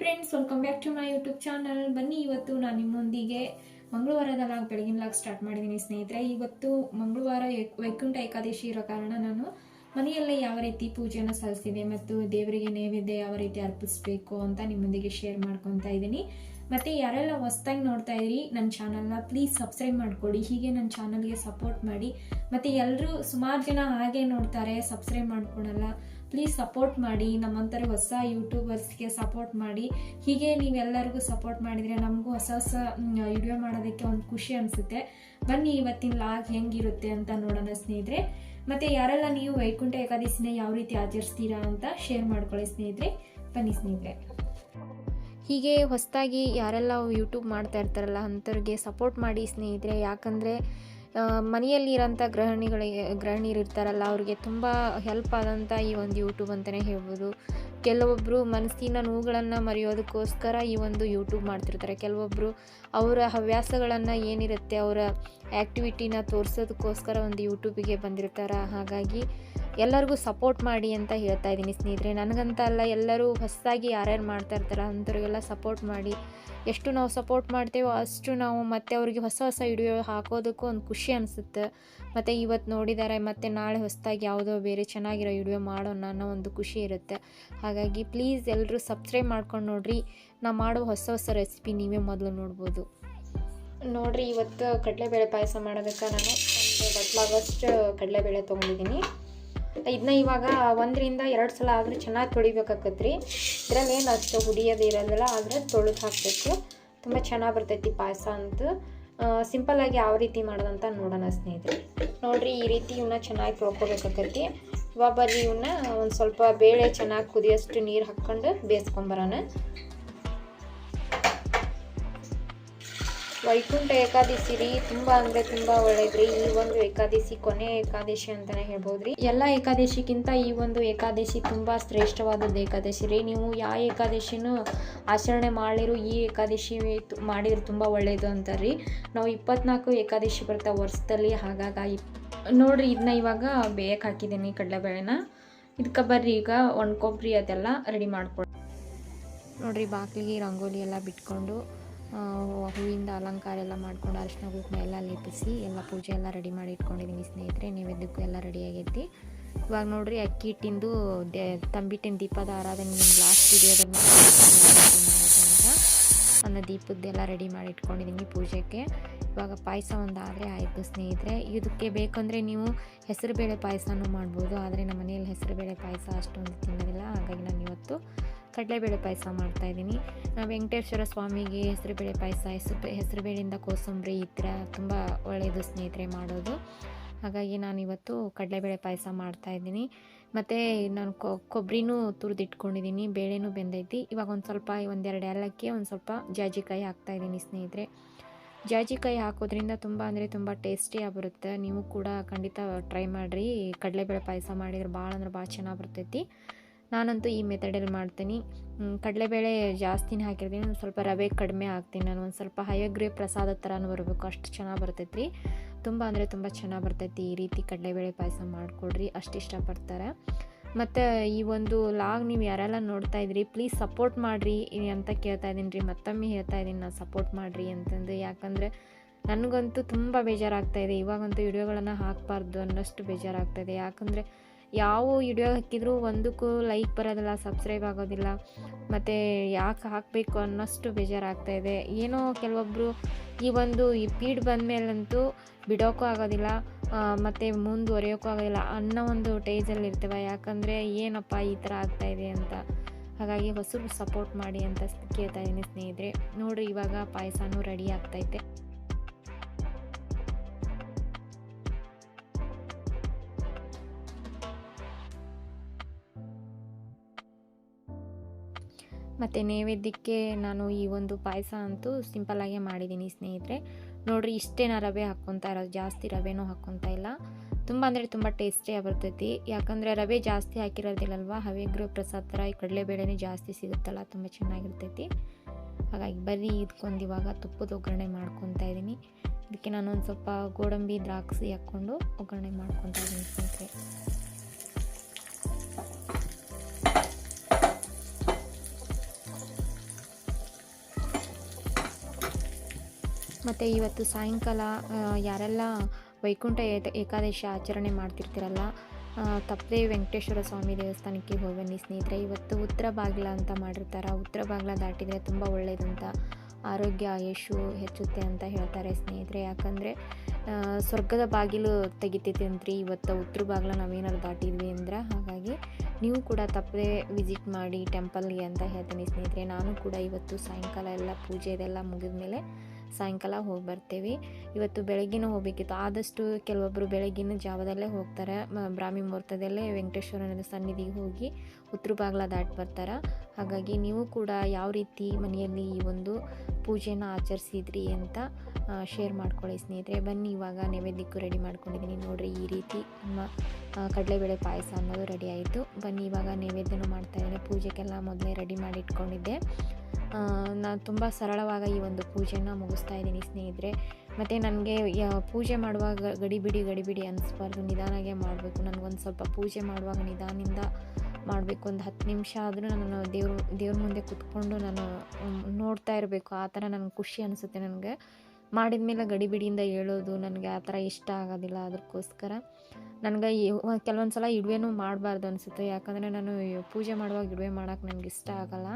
Friends welcome back to my YouTube channel ಬನ್ನಿ, ಇವತ್ತು ನಾನು ನಿಮ್ಮೊಂದಿಗೆ ಮಂಗಳವಾರದ ಲಾಗ್ ಬೆಳಗಿನ ಲಾಗ್ ಸ್ಟಾರ್ಟ್ ಮಾಡಿದ್ದೀನಿ ಸ್ನೇಹಿತರೆ. ಇವತ್ತು ಮಂಗಳವಾರ ವೈಕುಂಠ ಏಕಾದಶಿ ಇರೋ ಕಾರಣ ನಾನು ಮನೆಯಲ್ಲೇ ಯಾವ ರೀತಿ ಪೂಜೆನ ಸಲ್ಲಿಸಿದೆ ಮತ್ತು ದೇವರಿಗೆ ನೈವೇದ್ಯ ಯಾವ ರೀತಿ ಅರ್ಪಿಸಬೇಕು ಅಂತ ನಿಮ್ಮೊಂದಿಗೆ ಶೇರ್ ಮಾಡ್ಕೊತಾ ಇದ್ದೀನಿ. ಮತ್ತು ಯಾರೆಲ್ಲ ಹೊಸ್ದಾಗಿ ನೋಡ್ತಾ ಇದ್ದೀರಿ ನನ್ನ ಚಾನಲ್ನ ಪ್ಲೀಸ್ ಸಬ್ಸ್ಕ್ರೈಬ್ ಮಾಡಿಕೊಡಿ. ಹೀಗೆ ನನ್ನ ಚಾನಲ್ಗೆ ಸಪೋರ್ಟ್ ಮಾಡಿ. ಮತ್ತು ಎಲ್ಲರೂ ಸುಮಾರು ಜನ ಹಾಗೆ ನೋಡ್ತಾರೆ ಸಬ್ಸ್ಕ್ರೈಬ್ ಮಾಡ್ಕೊಳಲ್ಲ. ಪ್ಲೀಸ್ ಸಪೋರ್ಟ್ ಮಾಡಿ ನಮ್ಮಂತರ ಹೊಸ ಯೂಟ್ಯೂಬರ್ಸ್ಗೆ ಸಪೋರ್ಟ್ ಮಾಡಿ. ಹೀಗೆ ನೀವೆಲ್ಲರಿಗೂ ಸಪೋರ್ಟ್ ಮಾಡಿದರೆ ನಮಗೂ ಹೊಸ ಹೊಸ ವಿಡಿಯೋ ಮಾಡೋದಕ್ಕೆ ಒಂದು ಖುಷಿ ಅನಿಸುತ್ತೆ. ಬನ್ನಿ ಇವತ್ತಿನ ಲಾಗ್ ಹೆಂಗಿರುತ್ತೆ ಅಂತ ನೋಡೋಣ ಸ್ನೇಹಿತರೆ. ಮತ್ತು ಯಾರೆಲ್ಲ ನೀವು ವೈಕುಂಠ ಏಕಾದಶಿನ ಯಾವ ರೀತಿ ಆಚರಿಸ್ತೀರಾ ಅಂತ ಶೇರ್ ಮಾಡ್ಕೊಳ್ಳಿ ಸ್ನೇಹಿತರೆ. ಬನ್ನಿ ಸ್ನೇಹಿತರೆ. ಹೀಗೆ ಹೊಸದಾಗಿ ಯಾರೆಲ್ಲ ಯೂಟ್ಯೂಬ್ ಮಾಡ್ತಾ ಇರ್ತಾರಲ್ಲ, ಅಂಥವ್ರಿಗೆ ಸಪೋರ್ಟ್ ಮಾಡಿ ಸ್ನೇಹಿತರೆ. ಯಾಕಂದರೆ ಮನೆಯಲ್ಲಿ ಇರೋಂಥ ಗೃಹಿಣಿಗಳಿಗೆ, ಗೃಹಿಣಿಯರು ಇರ್ತಾರಲ್ಲ, ಅವ್ರಿಗೆ ತುಂಬ ಹೆಲ್ಪ್ ಆದಂಥ ಈ ಒಂದು ಯೂಟ್ಯೂಬ್ ಅಂತಲೇ ಹೇಳ್ಬೋದು. ಕೆಲವೊಬ್ಬರು ಮನಸ್ಸಿನ ನೋವುಗಳನ್ನು ಮರೆಯೋದಕ್ಕೋಸ್ಕರ ಈ ಒಂದು ಯೂಟ್ಯೂಬ್ ಮಾಡ್ತಿರ್ತಾರೆ. ಕೆಲವೊಬ್ಬರು ಅವರ ಹವ್ಯಾಸಗಳನ್ನು ಏನಿರುತ್ತೆ, ಅವರ ಆ್ಯಕ್ಟಿವಿಟಿನ ತೋರಿಸೋದಕ್ಕೋಸ್ಕರ ಒಂದು ಯೂಟ್ಯೂಬಿಗೆ ಬಂದಿರ್ತಾರೆ. ಹಾಗಾಗಿ ಎಲ್ಲರಿಗೂ ಸಪೋರ್ಟ್ ಮಾಡಿ ಅಂತ ಹೇಳ್ತಾ ಇದ್ದೀನಿ ಸ್ನೇಹಿತರೆ. ನನಗಂತ ಅಲ್ಲ, ಎಲ್ಲರೂ ಹೊಸದಾಗಿ ಯಾರ್ಯಾರು ಮಾಡ್ತಾ ಇರ್ತಾರೆ ಅಂಥವ್ರಿಗೆಲ್ಲ ಸಪೋರ್ಟ್ ಮಾಡಿ. ಎಷ್ಟು ನಾವು ಸಪೋರ್ಟ್ ಮಾಡ್ತೇವೋ ಅಷ್ಟು ನಾವು ಮತ್ತೆ ಅವ್ರಿಗೆ ಹೊಸ ಹೊಸ ವಿಡಿಯೋ ಹಾಕೋದಕ್ಕೂ ಒಂದು ಖುಷಿ ಅನಿಸುತ್ತೆ. ಮತ್ತು ಇವತ್ತು ನೋಡಿದ್ದಾರೆ ಮತ್ತು ನಾಳೆ ಹೊಸದಾಗಿ ಯಾವುದೋ ಬೇರೆ ಚೆನ್ನಾಗಿರೋ ವಿಡಿಯೋ ಮಾಡೋಣ ಅನ್ನೋ ಒಂದು ಖುಷಿ ಇರುತ್ತೆ. ಹಾಗಾಗಿ ಪ್ಲೀಸ್ ಎಲ್ಲರೂ ಸಬ್ಸ್ಕ್ರೈಬ್ ಮಾಡ್ಕೊಂಡು ನೋಡಿರಿ. ನಾ ಮಾಡೋ ಹೊಸ ಹೊಸ ರೆಸಿಪಿ ನೀವೇ ಮೊದಲು ನೋಡ್ಬೋದು. ನೋಡಿರಿ, ಇವತ್ತು ಕಡಲೆಬೇಳೆ ಪಾಯಸ ಮಾಡೋದಕ್ಕೆ ನಾನು ಒಂದು ಬಟ್ಲಾಗಷ್ಟು ಕಡಲೆಬೇಳೆ ತೊಗೊಂಡಿದ್ದೀನಿ. ಇದನ್ನ ಇವಾಗ ಒಂದರಿಂದ ಎರಡು ಸಲ ಆದರೂ ಚೆನ್ನಾಗಿ ತೊಳಿಬೇಕಾಗತ್ತೆ ರೀ ಇದರಲ್ಲಿ ಏನು ಅಷ್ಟು ಹುಡಿಯೋದು ಇರೋದಿಲ್ಲ ಆದರೆ ತೊಳೆದು ಹಾಕಬೇಕು. ತುಂಬ ಚೆನ್ನಾಗಿ ಬರ್ತೈತಿ ಪಾಯಸ ಅಂತ. ಸಿಂಪಲ್ಲಾಗಿ ಯಾವ ರೀತಿ ಮಾಡೋದಂತ ನೋಡೋಣ ಸ್ನೇಹಿತರೆ. ನೋಡಿರಿ, ಈ ರೀತಿ ಇವನ್ನ ಚೆನ್ನಾಗಿ ತೊಳ್ಕೊಬೇಕಾಗತ್ತೆ. ಇವಾಗ ಬರ್ರಿ ಇವನ್ನ ಒಂದು ಸ್ವಲ್ಪ ಬೇಳೆ ಚೆನ್ನಾಗಿ ಕುದಿಯೋಷ್ಟು ನೀರು ಹಾಕ್ಕೊಂಡು ಬೇಯಿಸ್ಕೊಂಬರೋಣ ವೈಕುಂಠ ಏಕಾದಶಿ ರೀ, ತುಂಬಾ ಅಂದ್ರೆ ತುಂಬಾ ಒಳ್ಳೇದ್ರಿ ಈ ಒಂದು ಏಕಾದಶಿ ಕೊನೆ ಏಕಾದಶಿ ಅಂತಾನೆ ಹೇಳ್ಬೋದ್ರಿ ಎಲ್ಲಾ ಏಕಾದಶಿಗಿಂತ ಈ ಒಂದು ಏಕಾದಶಿ ತುಂಬಾ ಶ್ರೇಷ್ಠವಾದದ್ದು ಏಕಾದಶಿ ರೀ. ನೀವು ಯಾವ ಏಕಾದಶಿನೂ ಆಚರಣೆ ಮಾಡಿರು, ಈ ಏಕಾದಶಿ ಮಾಡಿದ್ರೆ ತುಂಬ ಒಳ್ಳೆಯದು ಅಂತಾರ್ರಿ ನಾವು ಇಪ್ಪತ್ನಾಲ್ಕು ಏಕಾದಶಿ ಬರ್ತಾ ವರ್ಷದಲ್ಲಿ ಹಾಗಾಗಿ ನೋಡ್ರಿ ಇದನ್ನ ಇವಾಗ ಬೇಯಕ್ಕೆ ಹಾಕಿದ್ದೀನಿ ಕಡಲೆಬೇಳೆನ. ಇದಕ್ಕೆ ಬರ್ರಿ, ಈಗ ಒಣ ಕೊಬ್ಬರಿ ಅದೆಲ್ಲ ರೆಡಿ ಮಾಡ್ಕೊಳ್ಳಿ ನೋಡ್ರಿ ಬಾಗಿಲಿಗೆ ರಂಗೋಲಿ ಎಲ್ಲ ಬಿಟ್ಕೊಂಡು ಹೂವಿಂದ ಅಲಂಕಾರ ಎಲ್ಲ ಮಾಡ್ಕೊಂಡು ಅರಿಶಿನ ಕುಂಕುಮ ಎಲ್ಲ ಲೇಪಿಸಿ ಎಲ್ಲ ಪೂಜೆ ಎಲ್ಲ ರೆಡಿ ಮಾಡಿ ಇಟ್ಕೊಂಡಿದ್ದೀನಿ ಸ್ನೇಹಿತರೆ. ನೈವೇದ್ಯಕ್ಕೂ ಎಲ್ಲ ರೆಡಿ ಆಗೈತಿ. ಇವಾಗ ನೋಡಿರಿ ಅಕ್ಕಿ ಹಿಟ್ಟಿಂದು ತಂಬಿಟ್ಟಿನ ದೀಪದ ಆರಾಧನೆ ನಿಮ್ಗೆ ಲಾಸ್ಟ್ ವಿಡಿಯೋದಲ್ಲಿ ಅಂತ ಅನ್ನ ದೀಪದ್ದೆಲ್ಲ ರೆಡಿ ಮಾಡಿ ಇಟ್ಕೊಂಡಿದ್ದೀನಿ ಪೂಜೆಗೆ. ಇವಾಗ ಪಾಯಸ ಒಂದು ಆದರೆ ಆಯಿತು ಸ್ನೇಹಿತರೆ. ಇದಕ್ಕೆ ಬೇಕಂದರೆ ನೀವು ಹೆಸರುಬೇಳೆ ಪಾಯಸನೂ ಮಾಡ್ಬೋದು. ಆದರೆ ನಮ್ಮ ಮನೆಯಲ್ಲಿ ಹೆಸರುಬೇಳೆ ಪಾಯಸ ಅಷ್ಟೊಂದು ತಿನ್ನೋದಿಲ್ಲ. ಹಾಗಾಗಿ ನಾನು ಇವತ್ತು ಕಡಲೆಬೇಳೆ ಪಾಯಸ ಮಾಡ್ತಾಯಿದ್ದೀನಿ ವೆಂಕಟೇಶ್ವರ ಸ್ವಾಮಿಗೆ ಹೆಸರುಬೇಳೆ ಪಾಯಸ, ಹೆಸರು ಹೆಸರುಬೇಳೆಯಿಂದ ಕೋಸಂಬರಿ ಈ ಥರ ತುಂಬ ಒಳ್ಳೆಯದು ಸ್ನೇಹಿತರೆ ಮಾಡೋದು. ಹಾಗಾಗಿ ನಾನು ಇವತ್ತು ಕಡಲೆಬೇಳೆ ಪಾಯಸ ಮಾಡ್ತಾಯಿದ್ದೀನಿ ಮತ್ತು ನಾನು ಕೊಬ್ಬರಿನೂ ತುರಿದಿಟ್ಕೊಂಡಿದ್ದೀನಿ, ಬೇಳೆನೂ ಬೆಂದೈತಿ. ಇವಾಗ ಒಂದು ಸ್ವಲ್ಪ ಒಂದೆರಡು ಏಲಕ್ಕಿ, ಒಂದು ಸ್ವಲ್ಪ ಜಾಜಿಕಾಯಿ ಹಾಕ್ತಾಯಿದ್ದೀನಿ ಸ್ನೇಹಿತರೆ. ಜಾಜಿಕಾಯಿ ಹಾಕೋದ್ರಿಂದ ತುಂಬ ಅಂದರೆ ತುಂಬ ಟೇಸ್ಟಿಯಾಗಿ ಬರುತ್ತೆ ನೀವು ಕೂಡ ಖಂಡಿತ ಟ್ರೈ ಮಾಡಿರಿ. ಕಡಲೆಬೇಳೆ ಪಾಯಸ ಮಾಡಿದ್ರೆ ಭಾಳ ಅಂದ್ರೆ ಭಾಳ ಚೆನ್ನಾಗಿ ಬರ್ತೈತಿ. ನಾನಂತೂ ಈ ಮೆಥಡಲ್ಲಿ ಮಾಡ್ತೀನಿ. ಕಡಲೆಬೇಳೆ ಜಾಸ್ತಿನೇ ಹಾಕಿರ್ತೀನಿ. ಒಂದು ಸ್ವಲ್ಪ ರವೆ ಕಡಿಮೆ ಹಾಕ್ತೀನಿ ನಾನು. ಒಂದು ಸ್ವಲ್ಪ ಹಯಗ್ರೆ ಪ್ರಸಾದ ಥರನೂ ಬರಬೇಕು. ಅಷ್ಟು ಚೆನ್ನಾಗಿ ಬರ್ತೈತ್ರಿ. ತುಂಬ ಅಂದರೆ ತುಂಬ ಚೆನ್ನಾಗಿ ಬರ್ತೈತಿ ಈ ರೀತಿ ಕಡಲೆಬೇಳೆ ಪಾಯಸ ಮಾಡಿಕೊಡ್ರಿ. ಅಷ್ಟು ಇಷ್ಟಪಡ್ತಾರೆ. ಮತ್ತು ಈ ಒಂದು ಲಾಗ್ ನೀವು ಯಾರೆಲ್ಲ ನೋಡ್ತಾ ಇದ್ರಿ ಪ್ಲೀಸ್ ಸಪೋರ್ಟ್ ಮಾಡಿರಿ ಅಂತ ಕೇಳ್ತಾ ಇದ್ದೀನಿ ರೀ. ಮತ್ತೊಮ್ಮೆ ಹೇಳ್ತಾ ಇದ್ದೀನಿ, ನಾನು ಸಪೋರ್ಟ್ ಮಾಡಿರಿ ಅಂತಂದು. ಯಾಕಂದರೆ ನನಗಂತೂ ತುಂಬ ಬೇಜಾರಾಗ್ತಾಯಿದೆ ಇವಾಗಂತೂ ವಿಡಿಯೋಗಳನ್ನು ಹಾಕಬಾರ್ದು ಅನ್ನೋಷ್ಟು ಬೇಜಾರಾಗ್ತಾಯಿದೆ ಯಾಕಂದರೆ ಯಾವ ವಿಡಿಯೋ ಹಾಕಿದರೂ ಒಂದಕ್ಕೂ ಲೈಕ್ ಬರೋದಿಲ್ಲ ಸಬ್ಸ್ಕ್ರೈಬ್ ಆಗೋದಿಲ್ಲ. ಮತ್ತು ಯಾಕೆ ಹಾಕಬೇಕು ಅನ್ನೋಷ್ಟು ಬೇಜಾರಾಗ್ತಾ ಇದೆ. ಏನೋ ಕೆಲವೊಬ್ಬರು ಈ ಒಂದು ಈ ಪೀಡ್ ಬಂದ ಮೇಲಂತೂ ಬಿಡೋಕ್ಕೂ ಆಗೋದಿಲ್ಲ ಮತ್ತು ಮುಂದುವರಿಯೋಕ್ಕೂ ಆಗೋದಿಲ್ಲ ಅನ್ನೋ ಒಂದು ಟೇಜಲ್ಲಿ ಇರ್ತೇವೆ. ಯಾಕಂದರೆ ಏನಪ್ಪ ಈ ಥರ ಆಗ್ತಾಯಿದೆ ಅಂತ. ಹಾಗಾಗಿ ಹೊಸಬ್ರು ಸಪೋರ್ಟ್ ಮಾಡಿ ಅಂತ ಕೇಳ್ತಾ ಇದ್ದೀನಿ ಸ್ನೇಹಿತರೆ. ನೋಡಿರಿ ಇವಾಗ ಪಾಯಸನೂ ರೆಡಿ ಆಗ್ತೈತೆ ಮತ್ತು ನೈವೇದ್ಯಕ್ಕೆ ನಾನು ಈ ಒಂದು ಪಾಯಸ ಅಂತೂ ಸಿಂಪಲ್ಲಾಗೆ ಮಾಡಿದ್ದೀನಿ ಸ್ನೇಹಿತರೆ. ನೋಡಿರಿ, ಇಷ್ಟೇನ ರವೆ ಹಾಕ್ಕೊತಾ ಇರೋದು. ಜಾಸ್ತಿ ರವೆನೂ ಹಾಕ್ಕೊತಾ ಇಲ್ಲ. ತುಂಬ ಅಂದರೆ ತುಂಬ ಟೇಸ್ಟಿಯಾಗಿ ಬರ್ತೈತಿ. ಯಾಕಂದರೆ ರವೆ ಜಾಸ್ತಿ ಹಾಕಿರೋದಿಲ್ಲಲ್ವ? ಹವೇಗ್ರ ಪ್ರಸಾದ ಥರ ಈ ಕಡಲೆಬೇಳೆನೇ ಜಾಸ್ತಿ ಸಿಗುತ್ತಲ್ಲ? ತುಂಬ ಚೆನ್ನಾಗಿರ್ತೈತಿ. ಹಾಗಾಗಿ ಬರೀ ಇದಕ್ಕೊಂದು ಇವಾಗ ತುಪ್ಪದ ಒಗ್ಗರಣೆ ಮಾಡ್ಕೊತಾ ಇದ್ದೀನಿ. ಇದಕ್ಕೆ ನಾನು ಒಂದು ಸ್ವಲ್ಪ ಗೋಡಂಬಿ ದ್ರಾಕ್ಷಿ ಹಾಕ್ಕೊಂಡು ಒಗ್ಗರಣೆ ಮಾಡ್ಕೊತಾ ಇದ್ದೀನಿ ಸ್ನೇಹಿತರೆ. ಮತ್ತು ಇವತ್ತು ಸಾಯಂಕಾಲ ಯಾರೆಲ್ಲ ವೈಕುಂಠ ಏಕ- ಏಕಾದಶಿ ಆಚರಣೆ ಮಾಡ್ತಿರ್ತೀರಲ್ಲ ತಪ್ಪದೇ ವೆಂಕಟೇಶ್ವರ ಸ್ವಾಮಿ ದೇವಸ್ಥಾನಕ್ಕೆ ಹೋಗಿ ಸ್ನೇಹಿತರೆ. ಇವತ್ತು ಉತ್ತರ ಬಾಗಿಲ ಅಂತ ಮಾಡಿರ್ತಾರೆ. ಉತ್ತರ ಬಾಗಿಲ ದಾಟಿದರೆ ತುಂಬ ಒಳ್ಳೆಯದಂತ ಆರೋಗ್ಯ ಆಯುಷು ಹೆಚ್ಚುತ್ತೆ ಅಂತ ಹೇಳ್ತಾರೆ ಸ್ನೇಹಿತರೆ. ಯಾಕಂದರೆ ಸ್ವರ್ಗದ ಬಾಗಿಲು ತೆಗಿತೈತೆ ಅಂತ್ರಿ ಇವತ್ತು ಉತ್ತರ ಬಾಗಿಲ ನಾವೇನಾದ್ರು ದಾಟಿದ್ವಿ ಅಂದ್ರೆ, ಹಾಗಾಗಿ ನೀವು ಕೂಡ ತಪ್ಪದೆ ವಿಸಿಟ್ ಮಾಡಿ ಟೆಂಪಲ್ಗೆ ಅಂತ ಹೇಳ್ತೀನಿ ಸ್ನೇಹಿತರೆ. ನಾನು ಕೂಡ ಇವತ್ತು ಸಾಯಂಕಾಲ ಎಲ್ಲ ಪೂಜೆ ಇದೆಲ್ಲ ಮುಗಿದ ಮೇಲೆ ಸಾಯಂಕಾಲ ಹೋಗಿ ಬರ್ತೇವೆ. ಇವತ್ತು ಬೆಳಗ್ಗಿನ ಹೋಗಬೇಕಿತ್ತು. ಆದಷ್ಟು ಕೆಲವೊಬ್ಬರು ಬೆಳಗ್ಗಿನ ಜಾವದಲ್ಲೇ ಹೋಗ್ತಾರೆ. ಬ್ರಾಹ್ಮಿ ಮುಹೂರ್ತದಲ್ಲೇ ವೆಂಕಟೇಶ್ವರನ ಸನ್ನಿಧಿಗೆ ಹೋಗಿ ಉತ್ತರ ಬಾಗ್ಲ ದಾಟಿ ಬರ್ತಾರೆ. ಹಾಗಾಗಿ ನೀವು ಕೂಡ ಯಾವ ರೀತಿ ಮನೆಯಲ್ಲಿ ಈ ಒಂದು ಪೂಜೆನ ಆಚರಿಸಿದ್ರಿ ಅಂತ ಶೇರ್ ಮಾಡ್ಕೊಳ್ಳಿ ಸ್ನೇಹಿತರೆ. ಬನ್ನಿ, ಇವಾಗ ನೈವೇದ್ಯಕ್ಕೂ ರೆಡಿ ಮಾಡ್ಕೊಂಡಿದ್ದೀನಿ. ನೋಡಿರಿ, ಈ ರೀತಿ ನಮ್ಮ ಕಡಲೆಬೇಳೆ ಪಾಯಸ ಅನ್ನೋದು ರೆಡಿ ಆಯಿತು. ಬನ್ನಿ, ಇವಾಗ ನೈವೇದ್ಯನೂ ಮಾಡ್ತಾಯಿದ್ದೀನಿ ಪೂಜೆಗೆಲ್ಲ ಮೊದಲೇ ರೆಡಿ ಮಾಡಿ ಇಟ್ಕೊಂಡಿದ್ದೆ. ನಾನು ತುಂಬ ಸರಳವಾಗಿ ಈ ಒಂದು ಪೂಜೆನ ಮುಗಿಸ್ತಾ ಇದ್ದೀನಿ ಸ್ನೇಹಿತರೆ. ಮತ್ತು ನನಗೆ ಪೂಜೆ ಮಾಡುವಾಗ ಗಡಿಬಿಡಿ ಗಡಿಬಿಡಿ ಅನಿಸ್ಬಾರ್ದು. ನಿಧಾನಾಗೆ ಮಾಡಬೇಕು. ನನಗೊಂದು ಸ್ವಲ್ಪ ಪೂಜೆ ಮಾಡುವಾಗ ನಿಧಾನದಿಂದ ಮಾಡಬೇಕು. ಒಂದು ಹತ್ತು ನಿಮಿಷ ಆದರೂ ನಾನು ದೇವ್ರ ದೇವ್ರ ಮುಂದೆ ಕುತ್ಕೊಂಡು ನಾನು ನೋಡ್ತಾ ಇರಬೇಕು. ಆ ಥರ ನನಗೆ ಖುಷಿ ಅನಿಸುತ್ತೆ ನನಗೆ. ಮಾಡಿದ ಮೇಲೆ ಗಡಿಬಿಡಿಯಿಂದ ಹೇಳೋದು ನನಗೆ ಆ ಥರ ಇಷ್ಟ ಆಗೋದಿಲ್ಲ. ಅದಕ್ಕೋಸ್ಕರ ನನಗೆ ಕೆಲವೊಂದು ಸಲ ಇಡುವೆನೂ ಮಾಡಬಾರ್ದು ಅನಿಸುತ್ತೆ. ಯಾಕಂದರೆ ನಾನು ಪೂಜೆ ಮಾಡುವಾಗ ಇಡುವೆ ಮಾಡೋಕ್ಕೆ ನನಗೆ ಇಷ್ಟ ಆಗಲ್ಲ.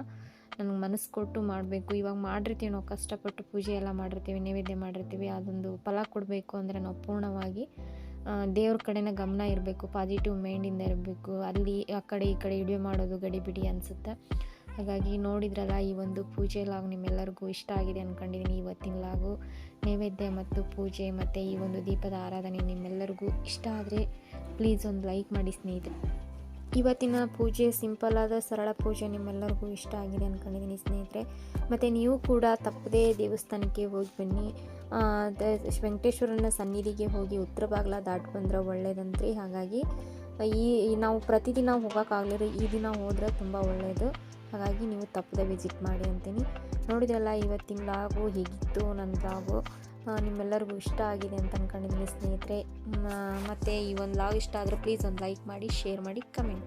ನನಗೆ ಮನಸ್ಸು ಕೊಟ್ಟು ಮಾಡಬೇಕು. ಇವಾಗ ಮಾಡಿರ್ತೀವಿ ನಾವು, ಕಷ್ಟಪಟ್ಟು ಪೂಜೆ ಎಲ್ಲ ಮಾಡಿರ್ತೀವಿ, ನೈವೇದ್ಯ ಮಾಡಿರ್ತೀವಿ, ಅದೊಂದು ಫಲ ಕೊಡಬೇಕು ಅಂದರೆ ನಾವು ಪೂರ್ಣವಾಗಿ ದೇವ್ರ ಕಡೆನ ಗಮನ ಇರಬೇಕು ಪಾಸಿಟಿವ್ ಮೈಂಡಿಂದ ಇರಬೇಕು. ಅಲ್ಲಿ ಆ ಕಡೆ ಈ ಕಡೆ ಇಡುವೆ ಮಾಡೋದು ಗಡಿಬಿಡಿ ಅನಿಸುತ್ತೆ. ಹಾಗಾಗಿ ನೋಡಿದ್ರಲ್ಲ, ಈ ಒಂದು ಪೂಜೆ ಲಾಗ್ ನಿಮ್ಮೆಲ್ಲರಿಗೂ ಇಷ್ಟ ಆಗಿದೆ ಅಂದ್ಕೊಂಡಿದ್ದೀನಿ ಇವತ್ತಿನ ಲಾಗು ನೈವೇದ್ಯ ಮತ್ತು ಪೂಜೆ ಮತ್ತು ಈ ಒಂದು ದೀಪದ ಆರಾಧನೆ ನಿಮ್ಮೆಲ್ಲರಿಗೂ ಇಷ್ಟ ಆದರೆ ಪ್ಲೀಸ್ ಒಂದು ಲೈಕ್ ಮಾಡಿ ಸ್ನೇಹಿತರೆ. ಇವತ್ತಿನ ಪೂಜೆ ಸಿಂಪಲ್ ಆದ ಸರಳ ಪೂಜೆ ನಿಮ್ಮೆಲ್ಲರಿಗೂ ಇಷ್ಟ ಆಗಿದೆ ಅಂದ್ಕೊಂಡಿದ್ದೀನಿ ಸ್ನೇಹಿತರೆ. ಮತ್ತು ನೀವು ಕೂಡ ತಪ್ಪದೇ ದೇವಸ್ಥಾನಕ್ಕೆ ಹೋಗಿ ಬನ್ನಿ. ವೆಂಕಟೇಶ್ವರನ ಸನ್ನಿಧಿಗೆ ಹೋಗಿ ಉತ್ತರ ಬಾಗ್ಲ ದಾಟಿ ಬಂದ್ರೆ ಒಳ್ಳೇದಂತ್ರಿ. ಹಾಗಾಗಿ, ಈ ಈ ನಾವು ಪ್ರತಿದಿನ ಹೋಗೋಕ್ಕಾಗಲಿರೋ ಈ ದಿನ ಹೋದರೆ ತುಂಬ ಒಳ್ಳೆಯದು ಹಾಗಾಗಿ ನೀವು ತಪ್ಪದೆ ವಿಸಿಟ್ ಮಾಡಿ ಅಂತೀನಿ. ನೋಡಿದ್ರಲ್ಲ ಇವತ್ತಿನ ಲಾಗು ಹೇಗಿತ್ತು ನನ್ನ ಲಾಗು ನಿಮ್ಮೆಲ್ಲರಿಗೂ ಇಷ್ಟ ಆಗಿದೆ ಅಂತ ಅಂದ್ಕೊಂಡಿದ್ದೀನಿ ಸ್ನೇಹಿತರೆ. ಮತ್ತು ಈ ಒಂದು ಲಾಗ್ ಇಷ್ಟ ಆದರೆ ಪ್ಲೀಸ್ ಒಂದು ಲೈಕ್ ಮಾಡಿ ಶೇರ್ ಮಾಡಿ ಕಮೆಂಟ್